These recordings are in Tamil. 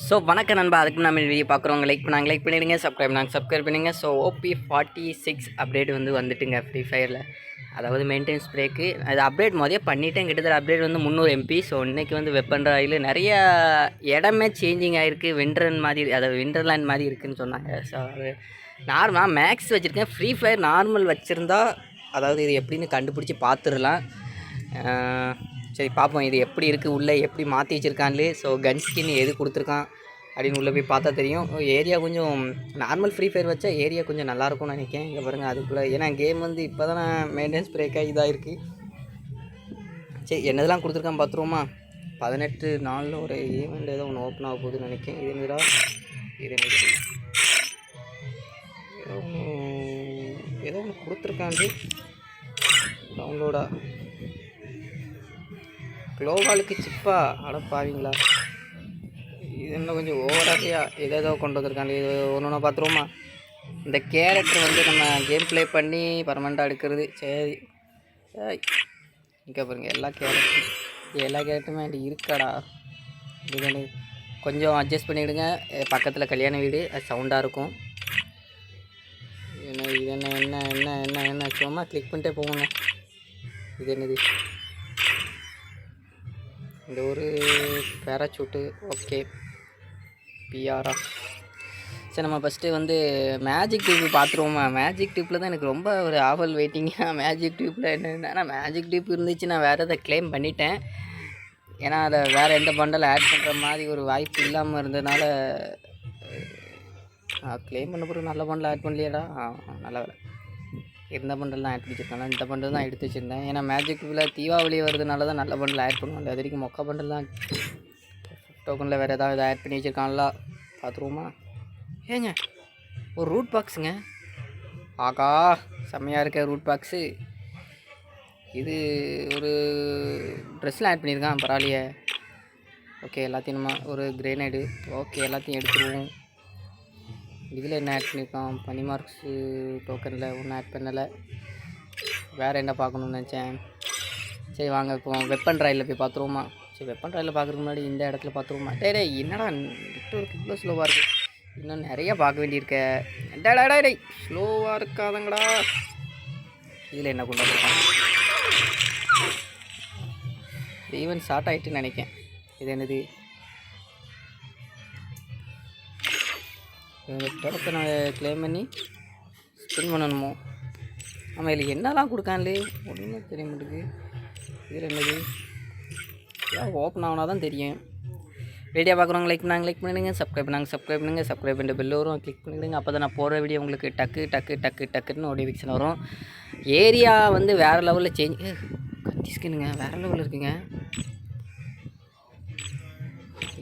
ஸோ வணக்கம் நண்பா. அதுக்கு நம்ம வீடியோ பார்க்குறவங்க லைக் பண்ணாங்க லைக் பண்ணிடுங்க. சப்ஸ்கிரைப் நாங்கள் சப்ஸ்கிரைப் பண்ணுங்க so OB forty six update வந்து வந்துட்டுங்க ஃப்ரீ ஃபயரில் அதாவது மெயின்டெனன்ஸ் பிரேக்கு அது அப்டேட் மொதலே பண்ணிட்டேன். கிட்டத்தட்ட அப்டேட் வந்து முந்நூறு எம்பி ஸோ இன்றைக்கி வந்து வெப்பன் ராயில் நிறைய இடமே சேஞ்சிங் ஆகிருக்கு விண்டர்ன் மாதிரி அதாவது விண்டர்லேண்ட் மாதிரி இருக்குன்னு சொன்னாங்க. ஸோ அது நார்மலாக மேக்ஸ் வச்சுருக்கேன். ஃப்ரீ ஃபயர் நார்மல் வச்சுருந்தா அதாவது இது எப்படின்னு கண்டுபிடிச்சி பார்த்துடலாம். சரி பார்ப்போம் இது எப்படி இருக்குது உள்ளே எப்படி மாற்றி வச்சுருக்கான்லே. ஸோ கன் ஸ்கின் எது கொடுத்துருக்கான் அப்படின்னு உள்ளே போய் பார்த்தா தெரியும். ஏரியா கொஞ்சம் நார்மல் ஃப்ரீ ஃபயர் வச்சா ஏரியா கொஞ்சம் நல்லாயிருக்கும்னு நினைக்கிறேன். இங்கே பாருங்கள் அதுக்குள்ளே. ஏன்னா கேம் வந்து இப்போ தானே மெயின்டெனன்ஸ் பிரேக்காக இதாக இருக்குது சரி என்னதெல்லாம் கொடுத்துருக்கான் பார்த்துருவோமா? பதினெட்டு நாளில் ஒரு ஈவெண்ட் ஏதோ ஒன்று ஓப்பன் ஆக போகுதுன்னு நினைக்கிறேன். இது என்னடா இது ஏதோ ஒன்று ஏதோ ஒன்று கொடுத்துருக்காண்டு டவுன்லோடா க்ளோவாலுக்கு சிப்பா? அடப்பாவீங்களா இது இன்னும் கொஞ்சம் ஓவராசியாக ஏதோ ஏதோ கொண்டு வந்திருக்காங்க. இது ஒன்று ஒன்று பார்த்துருவோமா இந்த கேரக்டர் வந்து நம்ம கேம் ப்ளே பண்ணி பர்மனெண்ட்டாக எடுக்கிறது. சரி. இங்கே பாருங்கள் எல்லா கேரக்டரும் எல்லா கேரக்டருமே அப்படி இருக்காடா. இது கொஞ்சம் அட்ஜஸ்ட் பண்ணிவிடுங்க பக்கத்தில் கல்யாண வீடு அது சவுண்டாக இருக்கும். என்ன இது என்ன என்ன என்ன என்ன என்ன சும்மா கிளிக் பண்ணிட்டே போங்க. இது என்னது? இந்த ஒரு பேராசூட்டு ஓகே. பிஆரா சரி நம்ம ஃபஸ்ட்டு வந்து மேஜிக் டியூப் பார்த்துருவோமா மேஜிக் டியூப்பில் தான் எனக்கு ரொம்ப ஒரு ஆவல் வெயிட்டிங்காக மேஜிக் டியூப்பில் என்னென்னா மேஜிக் டியூப் இருந்துச்சு நான் வேறு எதை க்ளைம் பண்ணிட்டேன். ஏன்னா அதை வேறு எந்த பண்டல் ஆட் பண்ணுற மாதிரி ஒரு வாய்ப்பு இல்லாமல் இருந்ததுனால க்ளைம் பண்ண பிறகு நல்ல பண்டல் ஆட் பண்ணலையாடா? நல்ல வேலை. இந்த பண்டில் தான் ஆட் பண்ணிச்சிருக்கேன் இந்த பண்டில் தான் எடுத்து வச்சுருந்தேன். ஏன்னா மேஜிக் டியூப்பில் தீபாவளி வருதுனால தான் நல்ல பண்டில் ஆட் பண்ணுவோம். அது வரைக்கும் மொக்க பண்டில் தான். டோக்கனில் வேறு ஏதாவது ஆட் பண்ணி வச்சுருக்காங்களா? பார்த்துருவோமா ஏங்க ஒரு ரூட் பாக்ஸுங்க ஆகா செம்மையாக இருக்க ரூட் பாக்ஸு இது ஒரு ட்ரெஸ்ஸில் ஆட் பண்ணியிருக்கான் பரவாயில்லையே. ஓகே எல்லாத்தையும் நம்ம ஒரு கிரேனைடு ஓகே எல்லாத்தையும் எடுத்துருவோம். இதில் என்ன ஆட் பண்ணியிருக்கோம் பனி மார்க்ஸு டோக்கனில் ஒன்றும் ஆட் பண்ணலை. வேறு என்ன பார்க்கணுன்னு நினச்சேன். சரி வாங்க இப்போ வெப்பன் ட்ராயில் போய் பார்த்துருவோமா? சரி வெப்பன் ட்ராயில் பார்க்குறதுக்கு முன்னாடி இந்த இடத்துல பார்த்துருவோமா? டே டே என்னடா நெட்ஒர்க் இவ்வளோ ஸ்லோவாக இருக்குது இன்னும் நிறைய பார்க்க வேண்டியிருக்க. டேடா டேய் டே ஸ்லோவாக இருக்காதங்கடா. இதில் என்ன கொண்டு வந்திருக்கான்? ஈவன் ஸ்டார்ட் ஆகிட்டுன்னு நினைக்கேன் இது என்னது? படத்தை நான் க்ளைம் பண்ணி ஸ்பின் பண்ணணுமோ? நம்ம இதில் என்னலாம் கொடுக்கான்லே? ஒன்றுமே தெரிய மாட்டேங்குது. இது என்னது? ஏதாவது ஓப்பன் ஆகுனா தான் தெரியும். வீடியோ பார்க்குறவங்க லைக் பண்ணாங்க லைக் பண்ணிடுங்க சப்ஸ்கிரைப் பண்ணாங்க சப்ஸ்கிரைப் பண்ணுங்கள் சப்ஸ்கிரைப் பண்ணிட்டு பெல் வரும் கிளிக் பண்ணிவிடுங்க அப்போ தான் நான் போகிற வீடியோ உங்களுக்கு டக்கு டக்கு டக்கு டக்குன்னு நோட்டிஃபிகேஷன் வரும். ஏரியா வந்து வேறு லெவலில் சேஞ்ச் கத்தி ஸ்கின்னுங்க வேறு லெவலில் இருக்குங்க.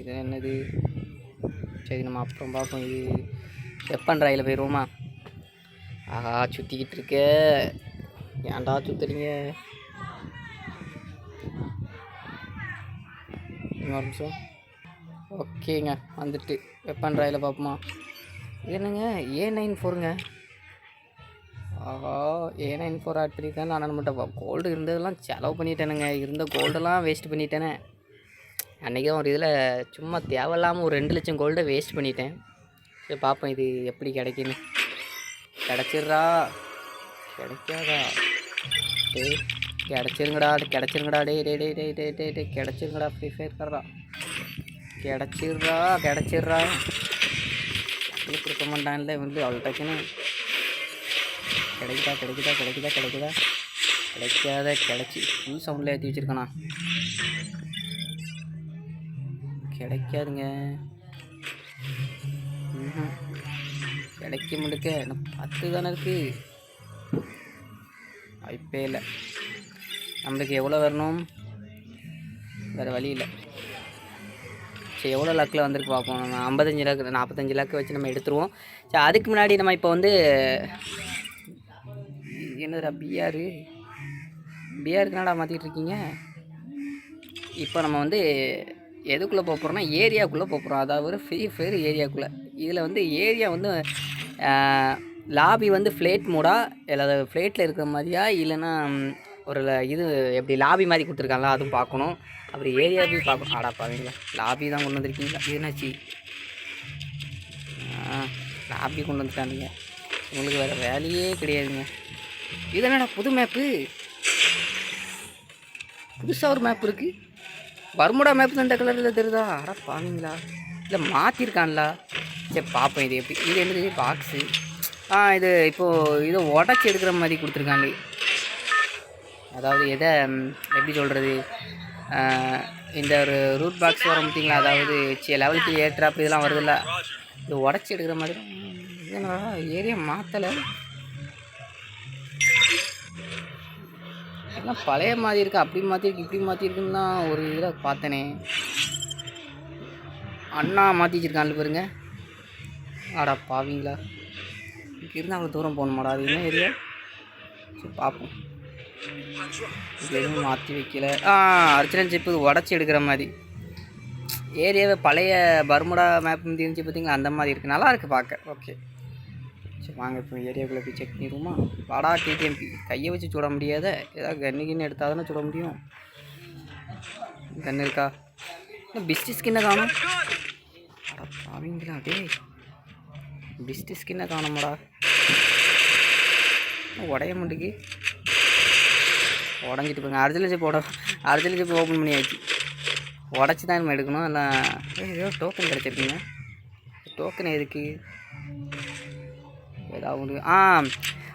இது என்னது? சரி நம்ம அப்புறம் பார்ப்போம். இது வெப்பன் ராயில் போயிடுவோமா ஆஹா சுற்றிக்கிட்டு இருக்க ஏன்டா சுற்றுறீங்க நிமிஷம். ஓகேங்க வந்துட்டு. வெப்பன் ராயில் பார்ப்போமா? என்னங்க? ஏ நைன் ஃபோருங்க? ஆஹா ஏ நைன் ஃபோர் ஆட் பண்ணியிருக்கேன் நான் மட்டும் கோல்டு இருந்ததெல்லாம் செலவு பண்ணிட்டேனுங்க. இருந்த கோல்டெல்லாம் வேஸ்ட் பண்ணிட்டேனே. அன்றைக்கி ஒரு இதில் சும்மா தேவையில்லாமல் ஒரு ரெண்டு லட்சம் கோல்டை வேஸ்ட் பண்ணிட்டேன். சரி பார்ப்போம் இது எப்படி கிடைக்குன்னு. கிடச்சிட்றா. கிடைக்காதா? டேய் கிடச்சிருங்கடா கிடச்சிருங்கடா டே டே டே டே டே டே டே கிடச்சிருங்கடா ஃப்ரீ ஃபயர் கர்றா கிடச்சிட்றா கிடச்சிட்றா. டக்குனு கொடுக்க மாட்டான்ல வந்து அவ்வளோ டக்குன்னு. கிடைக்குதா கிடைக்குதா கிடைக்குதா கிடைக்குதா? கிடைக்காத கிடச்சி. ஃபுல் சவுண்டில் ஏற்றி வச்சுருக்கண்ணா கிடைக்காதுங்க. ம்ஹும். கிடைக்க முடிக்க பத்து தானே இருக்குது வாய்ப்பே இல்லை. நம்மளுக்கு எவ்வளோ வரணும்? வேறு வழி இல்லை. சரி எவ்வளோ லக்கில் வந்திருக்கு பார்ப்போம் நம்ம ஐம்பத்தஞ்சு லேக் நாற்பத்தஞ்சு லேக் வச்சு நம்ம எடுத்துருவோம். சரி அதுக்கு முன்னாடி நம்ம இப்போ வந்து என்னதுடா பிஆர் பிஆருக்கு என்னடா மாற்றிட்டு இருக்கீங்க? இப்போ நம்ம வந்து எதுக்குள்ளே போக போகிறோம்னா ஏரியாக்குள்ளே போக போகிறோம் அதாவது ஃப்ரீ ஃபயர் ஏரியாக்குள்ளே இதில் வந்து ஏரியா வந்து லாபி வந்து ஃப்ளேட் மூடா இல்லை ஃப்ளேட்டில் இருக்கிற மாதிரியா இல்லைன்னா ஒரு ல- இது எப்படி லாபி மாதிரி கொடுத்துருக்காங்களா அதுவும் பார்க்கணும். அப்படி ஏரியா போய் பார்க்கணும். ஆடா பாவீங்களா. லாபி தான் கொண்டு வந்திருக்கீங்களா? இது என்னாச்சு லாபி கொண்டு வந்துட்டானுங்க. உங்களுக்கு வேறு வேலையே கிடையாதுங்க. இது என்னடா புது மேப்பு? புதுசாக ஒரு மேப் இருக்குது வருமுடா மேப் இந்த கலரில் தெரியுதா? அட பாவீங்களா. இல்லை மாற்றிருக்கான்லா சரி பார்ப்போம் இது எப்படி இது என்னது? பாக்ஸு ஆ இது இப்போது இதை உடச்சி எடுக்கிற மாதிரி கொடுத்துருக்காங்க. அதாவது எதை எப்படி சொல்கிறது இந்த ஒரு ரூட் பாக்ஸ் வர பார்த்தீங்களா? அதாவது லெவலுக்கு ஏற்றாப்பு இதெல்லாம் வருதுல்ல. இது உடச்சி எடுக்கிற மாதிரி. இது என்னடா ஏரியா மாற்றலை எல்லாம் பழைய மாதிரி இருக்குது அப்படி மாற்றிருக்கு இப்படி மாற்றிருக்குன்னு தான் ஒரு இதில் பார்த்தனே. அண்ணா மாற்றி வச்சிருக்கான்ல பாருங்கள் ஆடா பாவீங்களா? இருந்து அவ்வளோ தூரம் போகணுமாடா அது என்ன ஏரியா? சரி பார்ப்போம் எதுவும் மாற்றி வைக்கல. ஆ அர்ச்சனல் ஜிப்பு உடச்சி எடுக்கிற மாதிரி. ஏரியாவை பழைய பர்முடா மேப் இருந்துச்சு பார்த்தீங்களா அந்த மாதிரி இருக்குது நல்லா இருக்குது பார்க்க ஓகே சரி வாங்க இப்போ ஏரியாவுக்குள்ளே போய் செக் பண்ணிடுவோமா? வாடா டிடிஎம்பி கையை வச்சு சுட முடியாத? ஏதாவது கன்னு கின்னு எடுத்தால் தானே சுட முடியும்? கன்று இருக்கா? பிஸ்டி ஸ்கின்னை காணும். அப்படிங்களா அப்படியே டேய் பிஸ்டி ஸ்கின்னை காணும்டா. உடைய மாட்டுக்கு. உடஞ்சிட்டு போங்க. அர்ஜில் ஜிப் உட அர்ஜில் ஜிப் ஓப்பன் பண்ணியாச்சு. உடச்சி தான் நம்ம எடுக்கணும். இல்லை ஏதோ டோக்கன் கிடச்சிருக்குங்க. டோக்கன் எதுக்கு? ஏதாவது ஆ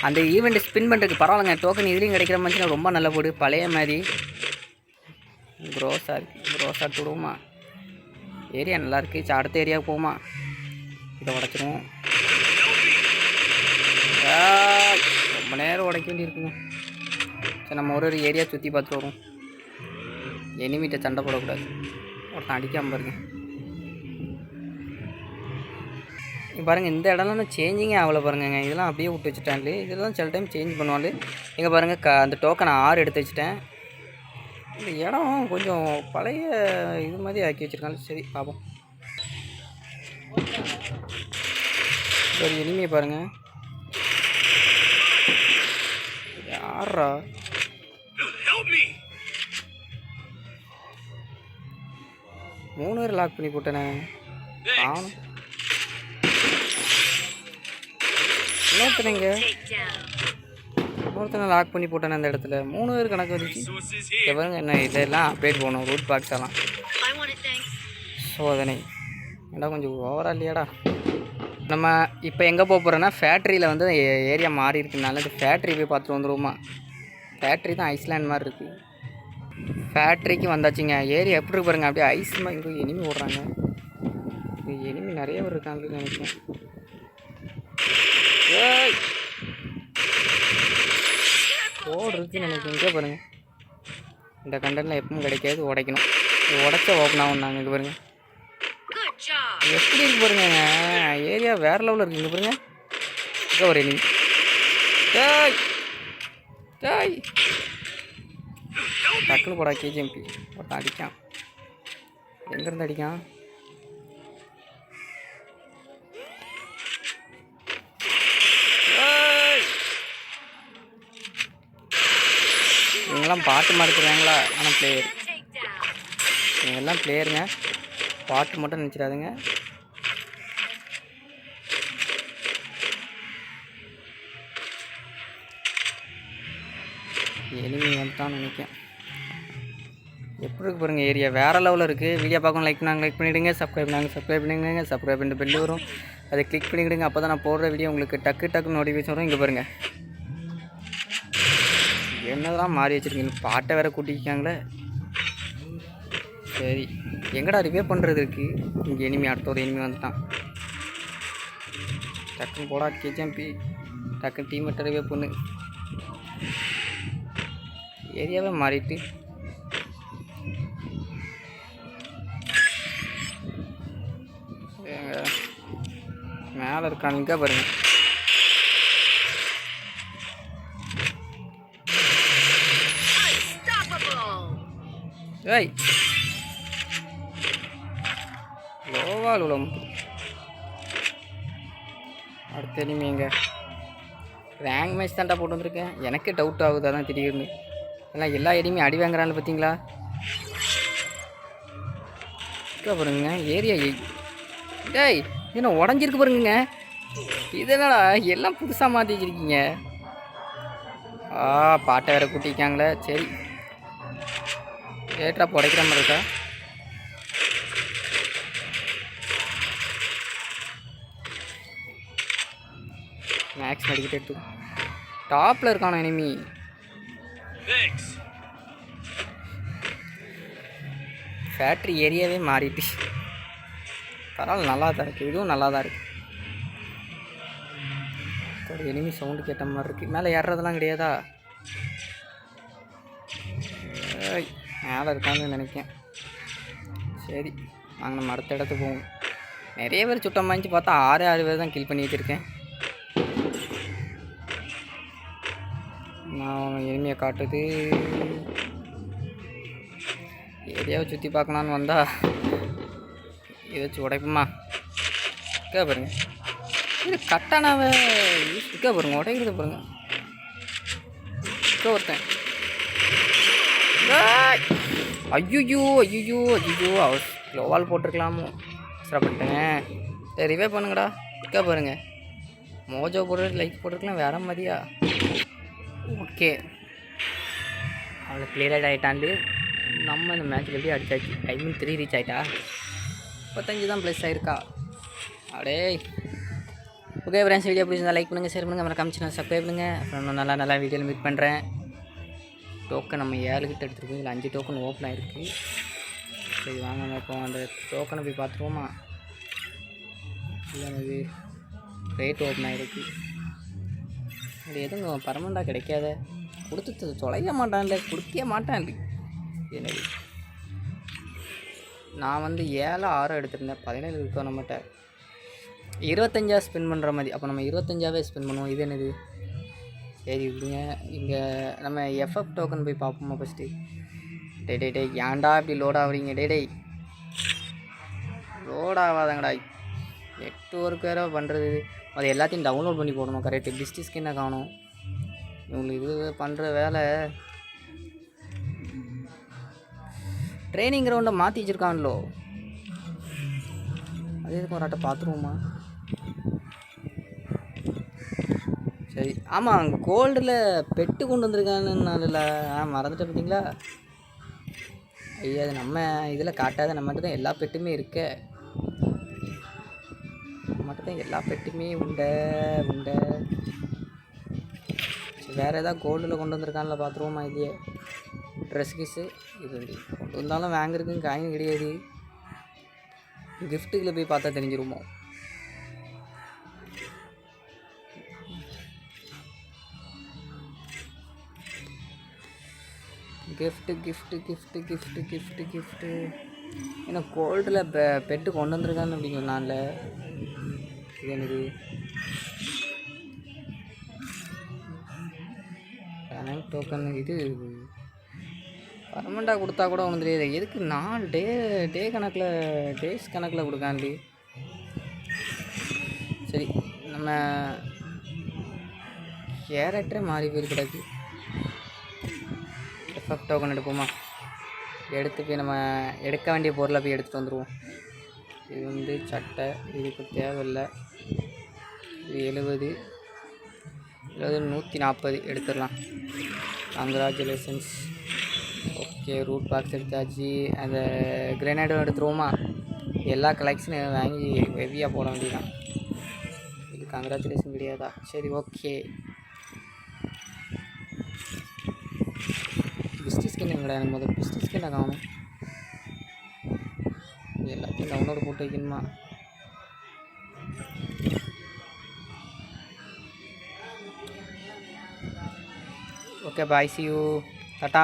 அந்த ஈவெண்ட் ஸ்பின் பண்ணுறதுக்கு பரவாயில்லைங்க. டோக்கன் இதுலேயும் கிடைக்கிற மாதிரி ரொம்ப நல்ல போடு. பழைய மாதிரி. க்ரோஸாக இருக்குது க்ரோஸாக விடுவோமா? ஏரியா நல்லா இருக்கு. அடுத்த ஏரியாவுக்கு போகுமா இதை உடச்சிருவோம். ரொம்ப நேரம் உடைக்க வேண்டியிருக்குங்க. சரி நம்ம ஒரு ஒரு ஏரியா சுற்றி பார்த்துட்டு வரும் எனிமிட்ட சண்டை போடக்கூடாது. ஒருத்தன் அடிக்காமல் பாருங்க. பாருங்கள் பாருங்க இந்த இடம்லாம் சேஞ்சிங்கே ஆகலை பாருங்கங்க. இதெல்லாம் அப்படியே விட்டு வச்சுட்டாங்களே. இதெல்லாம் சில டைம் சேஞ்ச் பண்ணுவாள் இங்கே பாருங்கள் க அந்த டோக்கனை ஆறு எடுத்து வச்சுட்டேன். இந்த இடம் கொஞ்சம் பழைய இது மாதிரி ஆக்கி வச்சுருக்காங்க. சரி பார்ப்போம் ஒரு இனிமையை பாருங்கள் யாரா மூணு பேர் லாக் பண்ணி போட்டேனே. காணும் இன்னொருத்தனைங்க இன்னொருத்தனை லாக் பண்ணி போட்டேனே அந்த இடத்துல. மூணு பேர் கணக்கு வந்துச்சு. பாருங்க என்ன இதெல்லாம் அப்டேட் போகணும் ரூட் பாக்ஸ் எல்லாம். சோதனை. ஏடா கொஞ்சம் ஓவரா இல்லையாடா? நம்ம இப்போ எங்கே போக போகிறோன்னா ஃபேக்ட்ரியில் வந்து ஏரியா மாறி இருக்குனால இந்த ஃபேக்ட்ரி போய் பார்த்துட்டு வந்துருவோமா? ஃபேக்ட்ரி தான் ஐஸ்லேண்ட் மாதிரி இருக்குது ஃபேக்ட்ரிக்கு வந்தாச்சுங்க. ஏரியா எப்படி இருக்கு பாருங்க. அப்படியே ஐஸ் மாதிரி எனிமி ஓடுறாங்க. எனிமி நிறைய பேர் இருக்காங்க நினைக்கிறேன். ஏய்! ஓடு நினைக்கிறேன். இங்கே பாருங்கள் இந்த கண்டனில் எப்பவும் கிடைக்காது. உடைக்கணும். உடச்ச உடைச்சா ஓப்பன் ஆகும் நாங்கள் இங்கே பாருங்கள் எப்படி இருக்கு பாருங்க? ஏரியா வேற லெவலில் இருக்கு இங்கே பாருங்க. இங்கே ஒரு எனிமி டேய்! டேய்! டக்குனு போடா கேஜிஎம்பி ஒருத்தன் அடிக்கான். எங்கேருந்து அடிக்கான்? இவங்கெல்லாம் பாட்டு மாடுக்கிறாங்களா ஆனால் பிளேயர் இவங்கெல்லாம் பிளேயருங்க பாட்டு மட்டும் நினச்சிடாதுங்க. எனிமி வந்துட்டான்னு நினைக்கிறேன். எப்படி இருக்கு பாருங்கள் ஏரியா? வேறு லெவலில் இருக்குது வீடியோ பார்க்கணும் லைக் பண்ணாங்க லைக் பண்ணிவிடுங்க சப்ஸ்கிரைப் பண்ணாங்க சப்ஸ்கிரைப் பண்ணிடுங்க. சப்ஸ்கிரைப் பண்ணிட்டு பெல் வரும். அதை கிளிக் பண்ணிவிடுங்க அப்போ தான் நான் போடுற வீடியோ உங்களுக்கு டக்கு டக்கு நோட்டிஃபிகேஷன் வரும். இங்கே பாருங்கள் என்னதெல்லாம் மாறி வச்சுருக்கீங்க? பாட்டை வேறு கூட்டிக்காங்களே சரி. எங்கடா ரிவே பண்ணுறது இருக்குது இங்கே எனிமி அடுத்த ஒரு எனிமி வந்துட்டான். டக்குன்னு போடா கேஜிஎம்பி டக்குன்னு டீம் ரிவே பண்ணு. ஏரியாவே மாறிட்டு. மேலே இருக்கானுங்க பாருங்க. ஏய் லோவால் உளம் அடுத்த இனிமேங்க ரேங்க் மேட்ச் தான்டா போட்டு வந்திருக்கேன். எனக்கே டவுட் ஆகுது அதான் திடீர்னு. எல்லாம் எல்லா இனிமே அடி வாங்குறான்னு பார்த்தீங்களா? இருக்கா பாருங்க ஏரியா டேய் என்ன உடஞ்சிருக்கு பாருங்க. இது எல்லாம் புதுசாக மாற்றி வச்சிருக்கீங்க. ஆ பாட்டை வேற கூட்டிக்காங்களே சரி. லேட்டாக புடைக்கிற மாதிரி இருக்கா? மேக்ஸ் மெடிக்கிட்டு எடுத்து. டாப்பில் இருக்கான எனிமி ஃபேக்ட்ரி ஏரியாவே மாறிட்டு. பரவாயில்ல நல்லா தான் இருக்குது இதுவும் நல்லா தான் இருக்குது ஒரு எனிமி சவுண்டு கேட்ட மாதிரி இருக்குது மேலே ஏறுறதெல்லாம் கிடையாதா? மேலே இருக்கான்னு நினைக்கேன். சரி வாங்க நம்ம அடுத்த இடத்துக்கு போவோம். நிறைய பேர் சுட்டம் வாங்கி பார்த்தா ஆறு ஆறு பேர் தான் கில் பண்ணி வச்சுருக்கேன். நான் எளிமையை காட்டுது. ஏரியாவை சுற்றி பார்க்கலான்னு வந்தால் இதை வச்சு உடைப்போமா? இருக்கா பாருங்க. இது கட்டானாவை இருக்கா பாருங்க உடைக்கிறது பாருங்க. இருக்கா ஒருத்தன். ஐயோ ஐயோ ஐயோ அவர் லோவால் போட்டிருக்கலாமோ. சிரப்பட்டேன் சரி ரிவே பண்ணுங்கடா. இருக்கா பாருங்க. மோஜோ போடுறது லைக் போட்டிருக்கலாம் வேற மாதிரியா? ஓகே. அவளை கிளியர் ஆகிட்டாண்டு நம்ம இந்த மேட்ச் எப்படி அடிச்சாச்சு? ஐ மீன் த்ரீ ரீச் ஆகிட்டா முப்பத்தஞ்சு தான் ப்ளஸ் ஆகிருக்கா அப்படியே ஓகே ஃப்ரெண்ட்ஸ் வீடியோ பிடிச்சிருந்தா லைக் பண்ணுங்கள் ஷேர் பண்ணுங்கள் மறக்காம சேனல் சப்ஸ்கிரைப் பண்ணுங்கள் அப்புறம் இன்னும் நல்லா நல்லா வீடியோவில் மீட் பண்ணுறேன் டோக்கன் நம்ம ஏழு கிட்ட எடுத்துருக்கோம். இதில் அஞ்சு டோக்கன் ஓப்பன் ஆகிருக்கு சரி வாங்க நம்ம இப்போ அந்த டோக்கனை போய் பார்த்துருவோமா? இல்லை ரேட் ஓப்பன் ஆகிருக்கு அது எதுவும் பர்மனெண்ட்டாக கிடைக்காத? கொடுத்து தொலைய மாட்டான்ல கொடுக்கவே மாட்டான் என்னது? நான் வந்து ஏழு ஆறு எடுத்திருந்தேன் பதினேழு இருக்கோம் நம்மகிட்ட. இருபத்தஞ்சா ஸ்பெண்ட் பண்ணுற மாதிரி. அப்போ நம்ம இருபத்தஞ்சாவே ஸ்பெண்ட் பண்ணுவோம். இது என்னது? சரி விடுங்க இங்கே நம்ம எஃப்எஃப் டோக்கன் போய் பார்ப்போமா ஃபஸ்ட்டு டே டே டே ஏன்டா இப்படி லோட் ஆகுறீங்க? டே டேய். லோட் ஆகாதங்கடா. நெட்ஒர்க் வேறு பண்ணுறது அது எல்லாத்தையும் டவுன்லோட் பண்ணி போடணும் கரெக்டு டிஸ்டி என்ன காணும்? இவங்களுக்கு இது பண்ணுற வேலை. ட்ரைனிங் கிரவுண்டை மாற்றி வச்சுருக்கான்லோ. அது எதுக்கு ஒரு ஆட்டை பார்த்துருவோமா சரி ஆமாம் கோல்டில் பெட்டு கொண்டு வந்திருக்கானுன்னால ஆ மறந்துட்டேன் பார்த்தீங்களா? ஐயா அது நம்ம இதில் காட்டாத நம்மகிட்ட தான் எல்லா பெட்டுமே இருக்கே. மட்டும்தான் எல்லா பெட்டுமே உண்ட உண்ட. வேறு ஏதாவது கோல்டில் கொண்டு வந்திருக்கான்ல பார்த்துருவோமா இல்லையே ட்ரெஸ் கிஸ்ஸு இது கொண்டு வந்தாலும் வாங்குறதுக்கு காயின் கிடையாது. கிஃப்ட்டுகளை போய் பார்த்தா தெரிஞ்சிருமோ? Gift gift gift gift gift gift ஏன்னா கோல்டில் பெ பெட்டு கொண்டு வந்திருக்கான்னு அப்படி சொன்னான்ல இது எனக்கு டோக்கன் இது பர்மனெண்ட்டாக கொடுத்தா கூட ஒன்றும் தெரியாது. எதுக்கு நாலு டே டே கணக்கில் டேஸ் கணக்கில் கொடுக்காண்டி சரி நம்ம கேரக்டரே மாறி போய் கிடக்கு. எஃப்எஃப் டோக்கன் எடுப்போமா? எடுத்து போய் நம்ம எடுக்க வேண்டிய பொருளை போய் எடுத்துகிட்டு வந்துடுவோம் இது வந்து சட்டை இதுக்கு தேவையில்லை. இது எழுபது எழுபது நூற்றி நாற்பது எடுத்துடலாம். கங்க்ராச்சுலேஷன்ஸ் ஓகே ரூட் பாக்ஸ் எடுத்தாச்சு. அந்த கிரனேடும் எடுத்துருவோமா? எல்லா கலெக்ஷனும் வாங்கி ஹெவியாக போட வேண்டியதான் இது கங்க்ராச்சுலேஷன் கிடையாதா? சரி ஓகே பிஸ்டி ஸ்கின் எங்கடா எனக்கு முதல் பிஸ்டி ஸ்கின்னை காணும். டவுன்லோடு போட்டு வைக்கணுமா okay bye see you tata